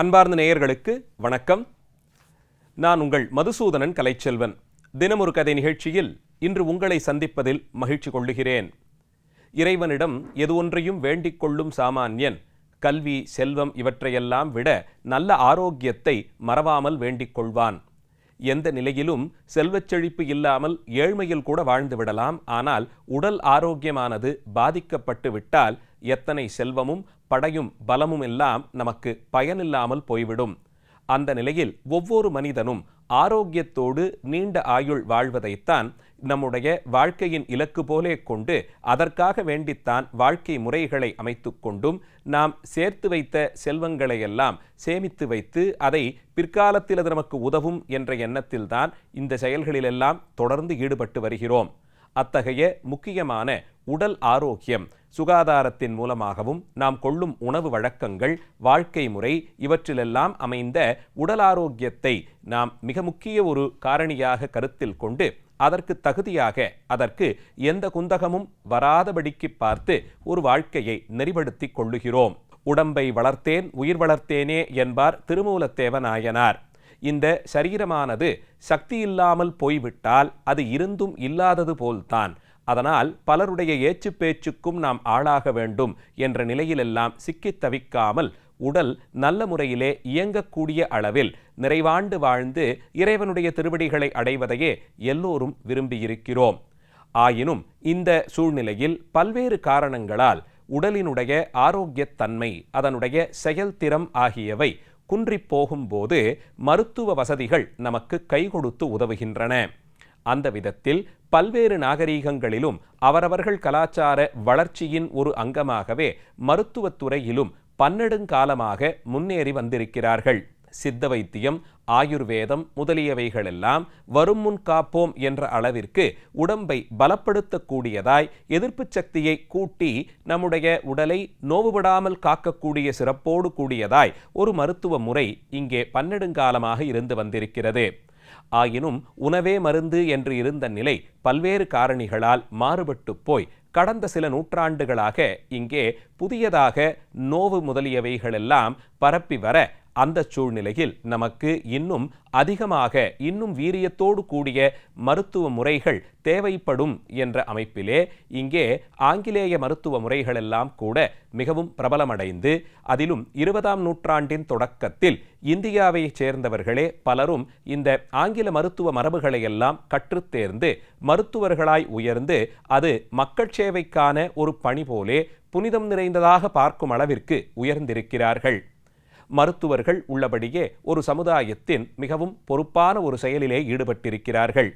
அன்பார்ந்த நேயர்களுக்கு வணக்கம். நான் உங்கள் மதுசூதனன் கலைச்செல்வன். தினமொரு கதை நிகழ்ச்சியில் இன்று உங்களை சந்திப்பதில் மகிழ்ச்சி கொள்ளுகிறேன். இறைவனிடம் எது ஒன்றையும் வேண்டிக் கொள்ளும் சாமானியன் கல்வி செல்வம் இவற்றையெல்லாம் விட நல்ல ஆரோக்கியத்தை மறவாமல் வேண்டிக் கொள்வான். எந்த நிலையிலும் செல்வச் செழிப்பு இல்லாமல் ஏழ்மையில் கூட வாழ்ந்து விடலாம். ஆனால் உடல் ஆரோக்கியமானது பாதிக்கப்பட்டு விட்டால் எத்தனை செல்வமும் படையும் பலமும் எல்லாம் நமக்கு பயனில்லாமல் போய்விடும். அந்த நிலையில் ஒவ்வொரு மனிதனும் ஆரோக்கியத்தோடு நீண்ட ஆயுள் வாழ்வதைத்தான் நம்முடைய வாழ்க்கையின் இலக்கு போலே கொண்டு அதற்காக வேண்டித்தான் வாழ்க்கை முறைகளை அமைத்து கொண்டும் நாம் சேர்த்து வைத்த செல்வங்களை எல்லாம் சேமித்து வைத்து அதை பிற்காலத்தில் அது நமக்கு உதவும் என்ற எண்ணத்தில்தான் இந்த செயல்களிலெல்லாம் தொடர்ந்து ஈடுபட்டு வருகிறோம். அத்தகைய முக்கியமான உடல் ஆரோக்கியம் சுகாதாரத்தின் மூலமாகவும் நாம் கொள்ளும் உணவு வழக்கங்கள் வாழ்க்கை முறை இவற்றிலெல்லாம் அமைந்த உடல் ஆரோக்கியத்தை நாம் மிக முக்கிய ஒரு காரணியாக கருத்தில் கொண்டு அதற்கு தகுதியாக அதற்கு எந்த குந்தகமும் வராதபடிக்கு பார்த்து ஒரு வாழ்க்கையை நெறிப்படுத்திக் கொள்ளுகிறோம். உடம்பை வளர்த்தேன் உயிர் வளர்த்தேனே என்பார் திருமூலத்தேவ நாயனார் இந்த சரீரமானது சக்தி இல்லாமல் போய்விட்டால் அது இருந்தும் இல்லாதது போல்தான். அதனால் பலருடைய ஏச்சு பேச்சுக்கும் நாம் ஆளாக வேண்டும் என்ற நிலையிலெல்லாம் சிக்கித் தவிக்காமல் உடல் நல்ல முறையிலே இயங்கக்கூடிய அளவில் நிறைவாண்டு வாழ்ந்து இறைவனுடைய திருவடிகளை அடைவதையே எல்லோரும் விரும்பியிருக்கிறோம். ஆயினும் இந்த சூழ்நிலையில் பல்வேறு காரணங்களால் உடலினுடைய ஆரோக்கியத்தன்மை அதனுடைய செயல்திறம் ஆகியவை குன்றிப் போகும்போது மருத்துவ வசதிகள் நமக்கு கை கொடுத்து உதவுகின்றன. அந்த விதத்தில் பல்வேறு நாகரீகங்களிலும் அவரவர்கள் கலாச்சார வளர்ச்சியின் ஒரு அங்கமாகவே மருத்துவத்துறையிலும் பன்னெடுங்காலமாக முன்னேறி வந்திருக்கிறார்கள். சித்த வைத்தியம் ஆயுர்வேதம் முதலியவைகளெல்லாம் வரும் முன் காப்போம் என்ற அளவிற்கு உடம்பை பலப்படுத்தக்கூடியதாய் எதிர்ப்பு சக்தியை கூட்டி நம்முடைய உடலை நோவுபடாமல் காக்கக்கூடிய சிறப்போடு கூடியதாய் ஒரு மருத்துவ முறை இங்கே பன்னெடுங்காலமாக இருந்து வந்திருக்கிறது. ஆயினும் உணவே மருந்து என்று இருந்த நிலை பல்வேறு காரணிகளால் மாறுபட்டு போய் கடந்த சில நூற்றாண்டுகளாக இங்கே புதியதாக நோவு முதலியவைகளெல்லாம் பரப்பி வர அந்த சூழ்நிலையில் நமக்கு இன்னும் அதிகமாக இன்னும் வீரியத்தோடு கூடிய மருத்துவ முறைகள் தேவைப்படும் என்ற அமைப்பிலே இங்கே ஆங்கிலேய மருத்துவ முறைகளெல்லாம் கூட மிகவும் பிரபலமடைந்து அதிலும் இருபதாம் நூற்றாண்டின் தொடக்கத்தில் இந்தியாவைச் சேர்ந்தவர்களே பலரும் இந்த ஆங்கில மருத்துவ மரபுகளையெல்லாம் கற்றுத்தேர்ந்து மருத்துவர்களாய் உயர்ந்து அது மக்கள் சேவைக்கான ஒரு பணி போலே புனிதம் நிறைந்ததாக பார்க்கும் அளவிற்கு உயர்ந்திருக்கிறார்கள். மருத்துவர்கள் உள்ளபடியே ஒரு சமுதாயத்தின் மிகவும் பொறுப்பான ஒரு செயலிலே ஈடுபட்டிருக்கிறார்கள்.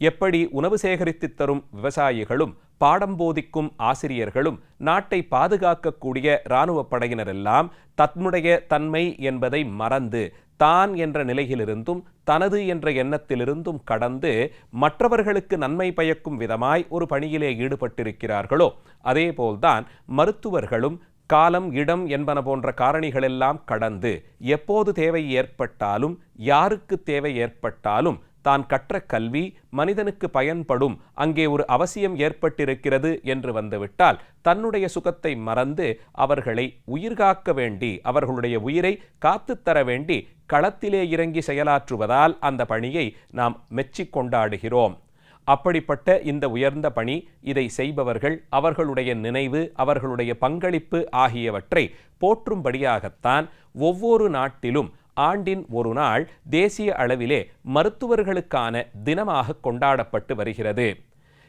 எப்படி உணவு சேகரித்து தரும் விவசாயிகளும் பாடம் போதிக்கும் ஆசிரியர்களும் நாட்டை பாதுகாக்கக்கூடிய இராணுவ படையினரெல்லாம் தன்னுடைய தன்மை என்பதை மறந்து தான் என்ற நிலையிலிருந்தும் தனது என்ற எண்ணத்திலிருந்தும் கடந்து மற்றவர்களுக்கு நன்மை பயக்கும் விதமாய் ஒரு பணியிலே ஈடுபட்டிருக்கிறார்களோ அதேபோல்தான் மருத்துவர்களும் காலம் இடம் என்பன போன்ற காரணிகளெல்லாம் கடந்து எப்போது தேவை ஏற்பட்டாலும் யாருக்கு தேவை ஏற்பட்டாலும் தான் கற்ற கல்வி மனிதனுக்கு பயன்படும் அங்கே ஒரு அவசியம் ஏற்பட்டிருக்கிறது என்று வந்துவிட்டால் தன்னுடைய சுகத்தை மறந்து அவர்களை உயிர்காக்க வேண்டி அவர்களுடைய உயிரை காத்துத்தர வேண்டி களத்திலே இறங்கி செயலாற்றுவதால் அந்த பணியை நாம் மெச்சிக் கொண்டாடுகிறோம். அப்படிப்பட்ட இந்த உயர்ந்த பணி இதை செய்பவர்கள் அவர்களுடைய நினைவு அவர்களுடைய பங்களிப்பு ஆகியவற்றை போற்றும்படியாகத்தான் ஒவ்வொரு நாட்டிலும் ஆண்டின் ஒரு நாள் தேசிய அளவிலே மருத்துவர்களுக்கான தினமாக கொண்டாடப்பட்டு வருகிறது.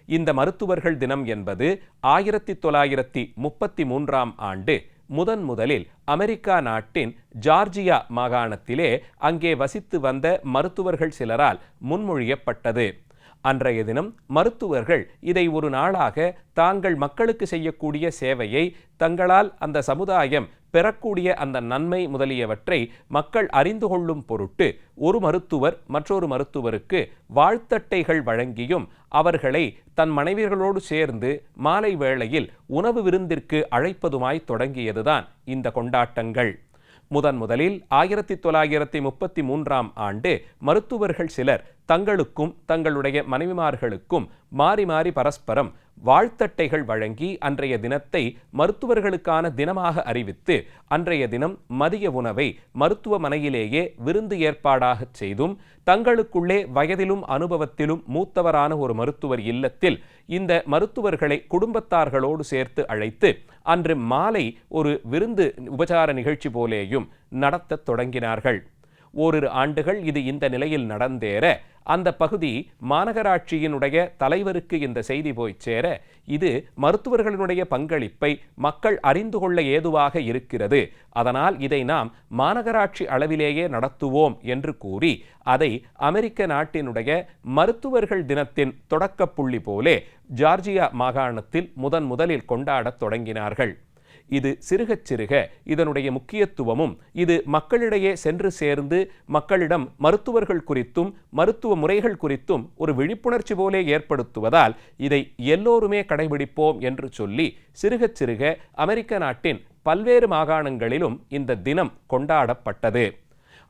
இந்த மருத்துவர்கள் தினம் என்பது ஆயிரத்தி தொள்ளாயிரத்தி முப்பத்தி மூன்றாம் ஆண்டு முதன் முதலில் அமெரிக்கா நாட்டின் ஜார்ஜியா மாகாணத்திலே அங்கே வசித்து வந்த மருத்துவர்கள் சிலரால் முன்மொழியப்பட்டது. அன்றைய தினம் மருத்துவர்கள் இதை ஒரு நாளாக தாங்கள் மக்களுக்கு செய்யக்கூடிய சேவையை தங்களால் அந்த சமுதாயம் பெறக்கூடிய அந்த நன்மை முதலியவற்றை மக்கள் அறிந்து கொள்ளும் பொருட்டு ஒரு மருத்துவர் மற்றொரு மருத்துவருக்கு வாழ்த்தட்டைகள் வழங்கியும் அவர்களை தன் மனைவியர்களோடு சேர்ந்து மாலை வேளையில் உணவு விருந்திற்கு அழைப்பதுமாய் தொடங்கியதுதான் இந்த கொண்டாட்டங்கள். முதன் முதலில் ஆயிரத்தி தொள்ளாயிரத்தி முப்பத்தி மூன்றாம் ஆண்டு மருத்துவர்கள் சிலர் தங்களுக்கும் தங்களுடைய மனைவிமார்களுக்கும் மாறி மாறி பரஸ்பரம் வாழ்த்தட்டைகள் வழங்கி அன்றைய தினத்தை மருத்துவர்களுக்கான தினமாக அறிவித்து அன்றைய தினம் மதிய உணவை மருத்துவமனையிலேயே விருந்து ஏற்பாடாக செய்தும் தங்களுக்குள்ளே வயதிலும் அனுபவத்திலும் மூத்தவரான ஒரு மருத்துவர் இல்லத்தில் இந்த மருத்துவர்களை குடும்பத்தார்களோடு சேர்த்து அழைத்து அன்று மாலை ஒரு விருந்து உபசார நிகழ்ச்சி போலேயும் நடத்தத் தொடங்கினார்கள். ஓரிரு ஆண்டுகள் இது இந்த நிலையில் நடந்தேற. அந்த பகுதி மாநகராட்சியினுடைய தலைவருக்கு இந்த செய்தி போய் சேர இது மருத்துவர்களினுடைய பங்களிப்பை மக்கள் அறிந்து கொள்ள ஏதுவாக இருக்கிறது. அதனால் இதை நாம் மாநகராட்சி அளவிலேயே நடத்துவோம் என்று கூறி அதை அமெரிக்க நாட்டினுடைய மருத்துவர்கள் தினத்தின் தொடக்க புள்ளி போலே ஜார்ஜியா மாகாணத்தில் முதன் முதலில் கொண்டாடத் தொடங்கினார்கள். இது சிறுகச் சிறுக இதனுடைய முக்கியத்துவமும் இது மக்களிடையே சென்று சேர்ந்து மக்களிடம் மருத்துவர்கள் குறித்தும் மருத்துவ முறைகள் குறித்தும் ஒரு விழிப்புணர்ச்சி போலே ஏற்படுத்துவதால் இதை எல்லோருமே கடைபிடிப்போம் என்று சொல்லி சிறுகச் சிறுக அமெரிக்க நாட்டின் பல்வேறு மாகாணங்களிலும் இந்த தினம் கொண்டாடப்பட்டது.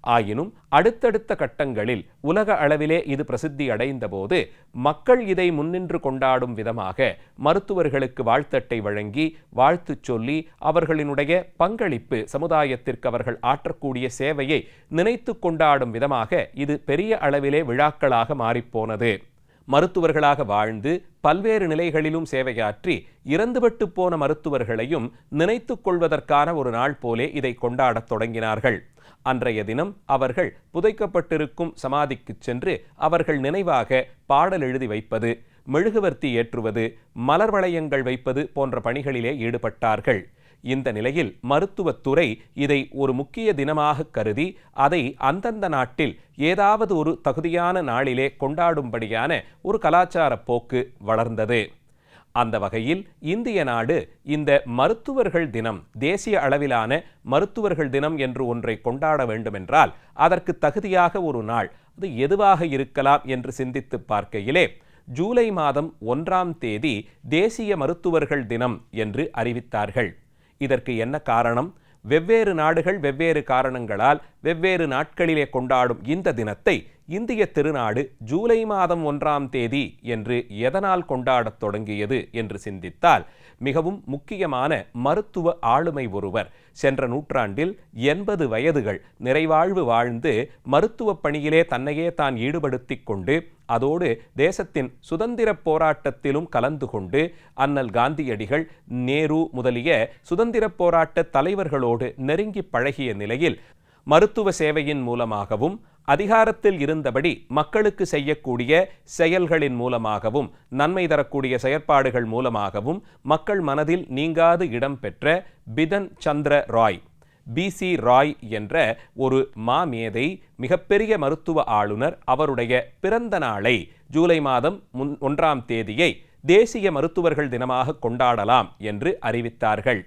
ஆயினும் அடுத்தடுத்த கட்டங்களில் உலக அளவிலே இது பிரசித்தி அடைந்தபோது மக்கள் இதை முன்னின்று கொண்டாடும் விதமாக மருத்துவர்களுக்கு வாழ்த்தட்டை வழங்கி வாழ்த்துச் சொல்லி அவர்களினுடைய பங்களிப்பு சமுதாயத்திற்கு அவர்கள் ஆற்றக்கூடிய சேவையை நினைத்து கொண்டாடும் விதமாக இது பெரிய அளவிலே விழாக்களாக மாறிப்போனது. மருத்துவர்களாக வாழ்ந்து பல்வேறு நிலைகளிலும் சேவையாற்றி இறந்துபட்டு போன மருத்துவர்களையும் நினைத்துக் கொள்வதற்கான ஒரு நாள் போலே இதை கொண்டாடத் தொடங்கினார்கள். அன்றைய தினம் அவர்கள் புதைக்கப்பட்டிருக்கும் சமாதிக்குச் சென்று அவர்கள் நினைவாக பாடல் எழுதி வைப்பது மெழுகுவர்த்தி ஏற்றுவது மலர் வளையங்கள் வைப்பது போன்ற பணிகளிலே ஈடுபட்டார்கள். இந்த நிலையில் மருத்துவத்துறை இதை ஒரு முக்கிய தினமாக கருதி அதை அந்தந்த நாட்டில் ஏதாவது ஒரு தகுதியான நாளிலே கொண்டாடும்படியான ஒரு கலாச்சார போக்கு வளர்ந்தது. அந்த வகையில் இந்திய நாடு இந்த மருத்துவர்கள் தினம் தேசிய அளவிலான மருத்துவர்கள் தினம் என்று ஒன்றை கொண்டாட வேண்டுமென்றால் அதற்கு தகுதியாக ஒரு நாள் அது எதுவாக இருக்கலாம் என்று சிந்தித்து பார்க்கையிலே ஜூலை மாதம் ஒன்றாம் தேதி தேசிய மருத்துவர்கள் தினம் என்று அறிவித்தார்கள். இதற்கு என்ன காரணம்? வெவ்வேறு நாடுகள் வெவ்வேறு காரணங்களால் வெவ்வேறு நாட்களிலே கொண்டாடும் இந்த தினத்தை இந்திய திருநாடு ஜூலை மாதம் ஒன்றாம் தேதி என்று எதனால் கொண்டாடத் தொடங்கியது என்று சிந்தித்தால் மிகவும் முக்கியமான மருத்துவ ஆளுமை ஒருவர். சென்ற நூற்றாண்டில் எண்பது வயதுகள் நிறைவாழ்வு வாழ்ந்து மருத்துவ பணியிலே தன்னையே தான் ஈடுபடுத்திக் கொண்டு அதோடு தேசத்தின் சுதந்திர போராட்டத்திலும் கலந்து கொண்டு அண்ணல் காந்தியடிகள் நேரு முதலிய சுதந்திர போராட்ட தலைவர்களோடு நெருங்கி பழகிய நிலையில் மருத்துவ சேவையின் மூலமாகவும் அதிகாரத்தில் இருந்தபடி மக்களுக்கு செய்யக்கூடிய செயல்களின் மூலமாகவும் நன்மை தரக்கூடிய செயற்பாடுகள் மூலமாகவும் மக்கள் மனதில் நீங்காது இடம்பெற்ற பிதன் சந்திர ராய் பிசி ராய் என்ற ஒரு மாமேதை மிகப்பெரிய மருத்துவ ஆளுநர் அவருடைய பிறந்த நாளை ஜூலை மாதம் முன் ஒன்றாம் தேதியை தேசிய மருத்துவர்கள் தினமாக கொண்டாடலாம் என்று அறிவித்தார்கள்.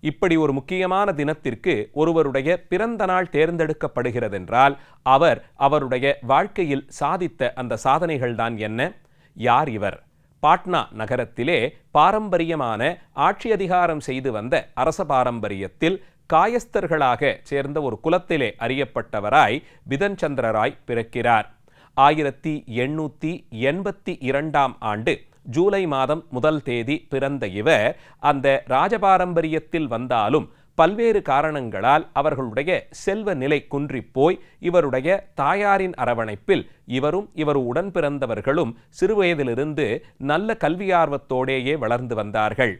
இப்படி ஒரு முக்கியமான தினத்திற்கு ஒருவருடைய பிறந்த நாள் தேர்ந்தெடுக்கப்படுகிறதென்றால் அவர் அவருடைய வாழ்க்கையில் சாதித்த அந்த சாதனைகள் தான் என்ன? யார் இவர்? பாட்னா நகரத்திலே பாரம்பரியமான ஆட்சி அதிகாரம் செய்து வந்த அரச பாரம்பரியத்தில் காயஸ்தர்களாக சேர்ந்த ஒரு குலத்திலே அறியப்பட்டவராய் பிதன் சந்திரராய் பிறக்கிறார். ஆயிரத்தி எண்ணூற்றி எண்பத்தி இரண்டாம் ஆண்டு ஜூலை மாதம் முதல் தேதி பிறந்த இவர் அந்த ராஜபாரம்பரியத்தில் வந்தாலும் பல்வேறு காரணங்களால் அவர்களுடைய செல்வ நிலை குன்றிப்போய் இவருடைய தாயாரின் அரவணைப்பில் இவரும் இவர் உடன் பிறந்தவர்களும் சிறுவயதிலிருந்து நல்ல கல்வியார்வத்தோடேயே வளர்ந்து வந்தார்கள்.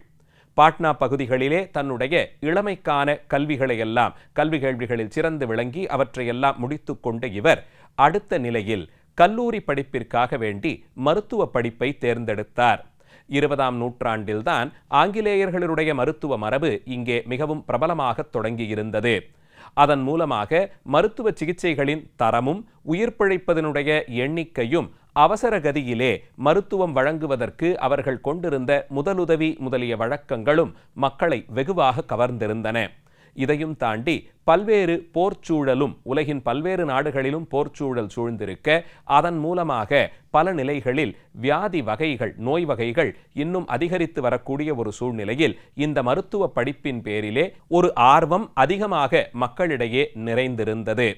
பாட்னா பகுதிகளிலே தன்னுடைய இளமைக்கான கல்விகளையெல்லாம் கல்வி கேள்விகளில் சிறந்து விளங்கி அவற்றையெல்லாம் முடித்து கொண்ட இவர் அடுத்த நிலையில் கல்லூரி படிப்பிற்காக வேண்டி மருத்துவ படிப்பை தேர்ந்தெடுத்தார். இருபதாம் நூற்றாண்டில்தான் ஆங்கிலேயர்களுடைய மருத்துவ மரபு இங்கே மிகவும் பிரபலமாக தொடங்கியிருந்தது. அதன் மூலமாக மருத்துவ சிகிச்சைகளின் தரமும் உயிர் பிழைப்பதனுடைய எண்ணிக்கையும் அவசர கதியிலே மருத்துவம் வழங்குவதற்கு அவர்கள் கொண்டிருந்த முதலுதவி முதலிய வழக்கங்களும் மக்களை வெகுவாக கவர்ந்திருந்தன. இதையும் தாண்டி பல்வேறு போர்ச்சூழலும் உலகின் பல்வேறு நாடுகளிலும் போர்ச்சூழல் சூழ்ந்திருக்க அதன் மூலமாக பல நிலைகளில் வியாதி வகைகள் நோய் வகைகள் இன்னும் அதிகரித்து வரக்கூடிய ஒரு சூழ்நிலையில் இந்த மருத்துவ படிப்பின் பேரிலே ஒரு ஆர்வம் அதிகமாக மக்களிடையே நிறைந்திருந்தது.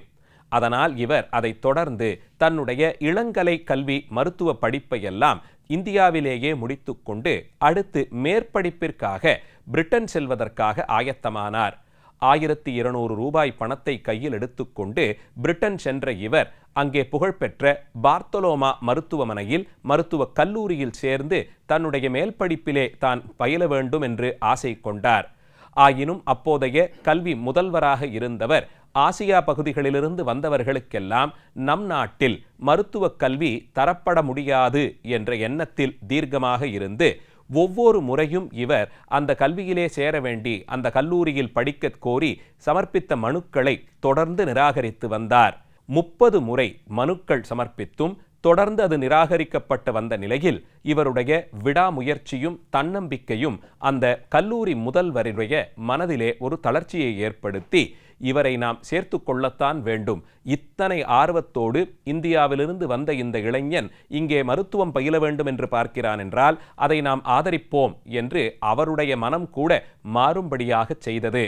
அதனால் இவர் அதை தொடர்ந்து தன்னுடைய இளங்கலை கல்வி மருத்துவ படிப்பையெல்லாம் இந்தியாவிலேயே முடித்துக்கொண்டு அடுத்து மேற்படிப்பிற்காக பிரிட்டன் செல்வதற்காக ஆயத்தமானார். ஆயிரத்தி இருநூறு ரூபாய் பணத்தை கையில் எடுத்துக்கொண்டு பிரிட்டன் சென்ற இவர் அங்கே புகழ்பெற்ற பார்த்தலோமா மருத்துவமனையில் மருத்துவக் கல்லூரியில் சேர்ந்து தன்னுடைய மேல் படிப்பிலே தான் பயில வேண்டும் என்று ஆசை கொண்டார். ஆயினும் அப்போதைய கல்வி முதல்வராக இருந்தவர் ஆசியா பகுதிகளிலிருந்து வந்தவர்களுக்கெல்லாம் நம் நாட்டில் மருத்துவக் கல்வி தரப்பட முடியாது என்ற எண்ணத்தில் தீர்க்கமாக இருந்து ஒவ்வொரு முறையும் இவர் அந்த கல்வியிலே சேர வேண்டி அந்த கல்லூரியில் படிக்க கோரி சமர்ப்பித்த மனுக்களை தொடர்ந்து நிராகரித்து வந்தார். முப்பது முறை மனுக்கள் சமர்ப்பித்தும் தொடர்ந்து அது நிராகரிக்கப்பட்டு வந்த நிலையில் இவருடைய விடாமுயற்சியும் தன்னம்பிக்கையும் அந்த கல்லூரி முதல்வருடைய மனதிலே ஒரு தளர்ச்சியை ஏற்படுத்தி இவரை நாம் சேர்த்து கொள்ளத்தான் வேண்டும். இத்தனை ஆர்வத்தோடு இந்தியாவிலிருந்து வந்த இந்த இளைஞன் இங்கே மருத்துவம் பயில வேண்டும் என்று பார்க்கிறான் என்றால் அதை நாம் ஆதரிப்போம் என்று அவருடைய மனம் கூட மாறும்படியாக செய்தது.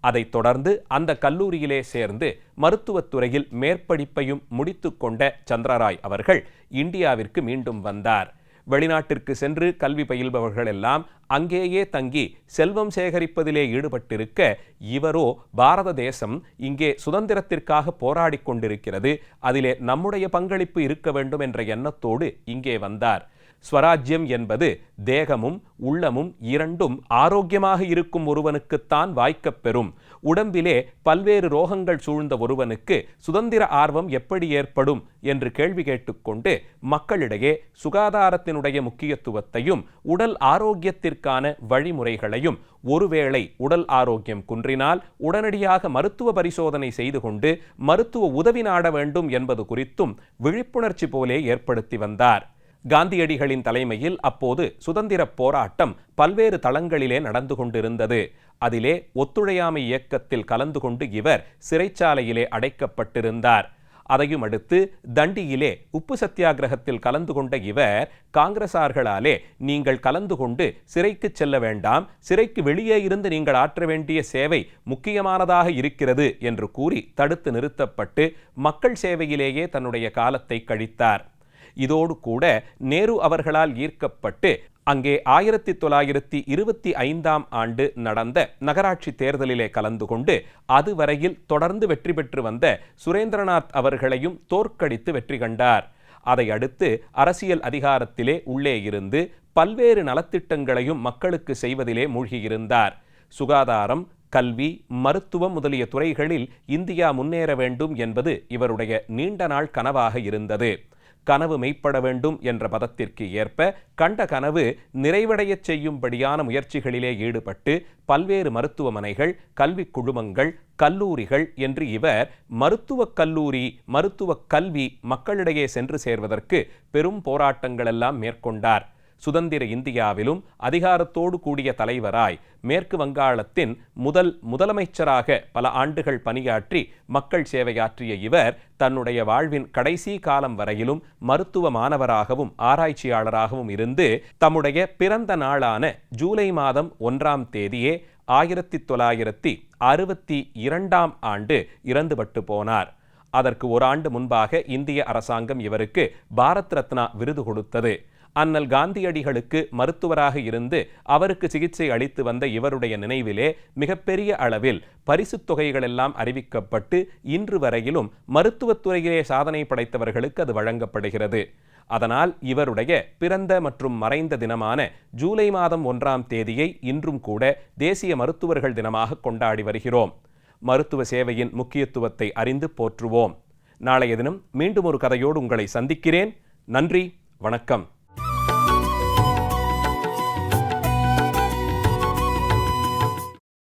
அதைத் தொடர்ந்து அந்த கல்லூரியிலே சேர்ந்து மருத்துவத்துறையில் மேற்படிப்பையும் முடித்து கொண்ட சந்திரராய் அவர்கள் இந்தியாவிற்கு மீண்டும் வந்தார். வெளிநாட்டிற்கு சென்று கல்வி பயில்பவர்கள் எல்லாம் அங்கேயே தங்கி செல்வம் சேகரிப்பதிலே ஈடுபட்டிருக்க இவரோ பாரத தேசம் இங்கே சுதந்திரத்திற்காக போராடி கொண்டிருக்கிறது. அதிலே நம்முடைய பங்களிப்பு இருக்க வேண்டும் என்ற எண்ணத்தோடு இங்கே வந்தார். ஸ்வராஜ்யம் என்பது தேகமும் உள்ளமும் இரண்டும் ஆரோக்கியமாக இருக்கும் ஒருவனுக்குத்தான் வாய்க்கப் பெறும். உடம்பிலே பல்வேறு ரோகங்கள் சூழ்ந்த ஒருவனுக்கு சுதந்திர ஆர்வம் எப்படி ஏற்படும் என்று கேள்வி கேட்டுக்கொண்டு மக்களிடையே சுகாதாரத்தினுடைய முக்கியத்துவத்தையும் உடல் ஆரோக்கியத்திற்கான வழிமுறைகளையும் ஒருவேளை உடல் ஆரோக்கியம் குன்றினால் உடனடியாக மருத்துவ பரிசோதனை செய்து கொண்டு மருத்துவ உதவி நாட வேண்டும் என்பது குறித்தும் விழிப்புணர்ச்சி போலே ஏற்படுத்தி வந்தார். காந்தியடிகளின் தலைமையில் அப்போது சுதந்திரப் போராட்டம் பல்வேறு தளங்களிலே நடந்து கொண்டிருந்தது. அதிலே ஒத்துழையாமை இயக்கத்தில் கலந்து கொண்டு இவர் சிறைச்சாலையிலே அடைக்கப்பட்டிருந்தார். அதையும் அடுத்து தண்டியிலே உப்பு சத்தியாகிரகத்தில் கலந்து கொண்ட இவர் காங்கிரசார்களாலே நீங்கள் கலந்து கொண்டு சிறைக்கு செல்ல வேண்டாம் சிறைக்கு வெளியே இருந்து நீங்கள் ஆற்ற வேண்டிய சேவை முக்கியமானதாக இருக்கிறது என்று கூறி தடுத்து நிறுத்தப்பட்டு மக்கள் சேவையிலேயே தன்னுடைய காலத்தை கழித்தார். இதோடு கூட நேரு அவர்களால் ஈர்க்கப்பட்டு அங்கே ஆயிரத்தி தொள்ளாயிரத்தி இருபத்தி ஐந்தாம் ஆண்டு நடந்த நகராட்சி தேர்தலிலே கலந்து கொண்டு அதுவரையில் தொடர்ந்து வெற்றி பெற்று வந்த சுரேந்திரநாத் அவர்களையும் தோற்கடித்து வெற்றி கண்டார். அதை அடுத்து அரசியல் அதிகாரத்திலே உள்ளே இருந்து பல்வேறு நலத்திட்டங்களையும் மக்களுக்கு செய்வதிலே மூழ்கியிருந்தார். சுகாதாரம் கல்வி மருத்துவம் முதலிய துறைகளில் இந்தியா முன்னேற வேண்டும் என்பது இவருடைய நீண்ட நாள் கனவாக இருந்தது. கனவு மெய்ப்பட வேண்டும் என்ற பதத்திற்கு ஏற்ப கண்ட கனவு நிறைவடையச் செய்யும்படியான முயற்சிகளிலே ஈடுபட்டு பல்வேறு மருத்துவமனைகள் கல்வி குழுமங்கள் கல்லூரிகள் என்று இவர் மருத்துவக் கல்லூரி மருத்துவக் கல்வி மக்களிடையே சென்று சேர்வதற்கு பெரும் போராட்டங்களெல்லாம் மேற்கொண்டார். சுதந்திர இந்தியாவிலும் அதிகாரத்தோடு கூடிய தலைவராய் மேற்கு வங்காளத்தின் முதல் முதலமைச்சராக பல ஆண்டுகள் பணியாற்றி மக்கள் சேவையாற்றிய இவர் தன்னுடைய வாழ்வின் கடைசி காலம் வரையிலும் மருத்துவ மாணவராகவும் ஆராய்ச்சியாளராகவும் இருந்து தம்முடைய பிறந்த நாளான ஜூலை மாதம் ஒன்றாம் தேதியே ஆயிரத்தி தொள்ளாயிரத்தி அறுபத்தி இரண்டாம் ஆண்டு இறந்துபட்டு போனார். அதற்கு ஒரு ஆண்டு முன்பாக இந்திய அரசாங்கம் இவருக்கு பாரத் ரத்னா விருது கொடுத்தது. அண்ணல் காந்தியடிகளுக்கு மருத்துவராக இருந்து அவருக்கு சிகிச்சை அளித்து வந்த இவருடைய நினைவிலே மிகப்பெரிய அளவில் பரிசுத் தொகைகள் எல்லாம் அறிவிக்கப்பட்டு இன்று வரையிலும் மருத்துவத்துறையிலே சாதனை படைத்தவர்களுக்கு அது வழங்கப்படுகிறது. அதனால் இவருடைய பிறந்த மற்றும் மறைந்த தினமான ஜூலை மாதம் ஒன்றாம் தேதியை இன்றும் கூட தேசிய மருத்துவர்கள் தினமாக கொண்டாடி வருகிறோம். மருத்துவ சேவையின் முக்கியத்துவத்தை அறிந்து போற்றுவோம். நாளைய தினம் மீண்டும் ஒரு கதையோடு உங்களை சந்திக்கிறேன். நன்றி வணக்கம்.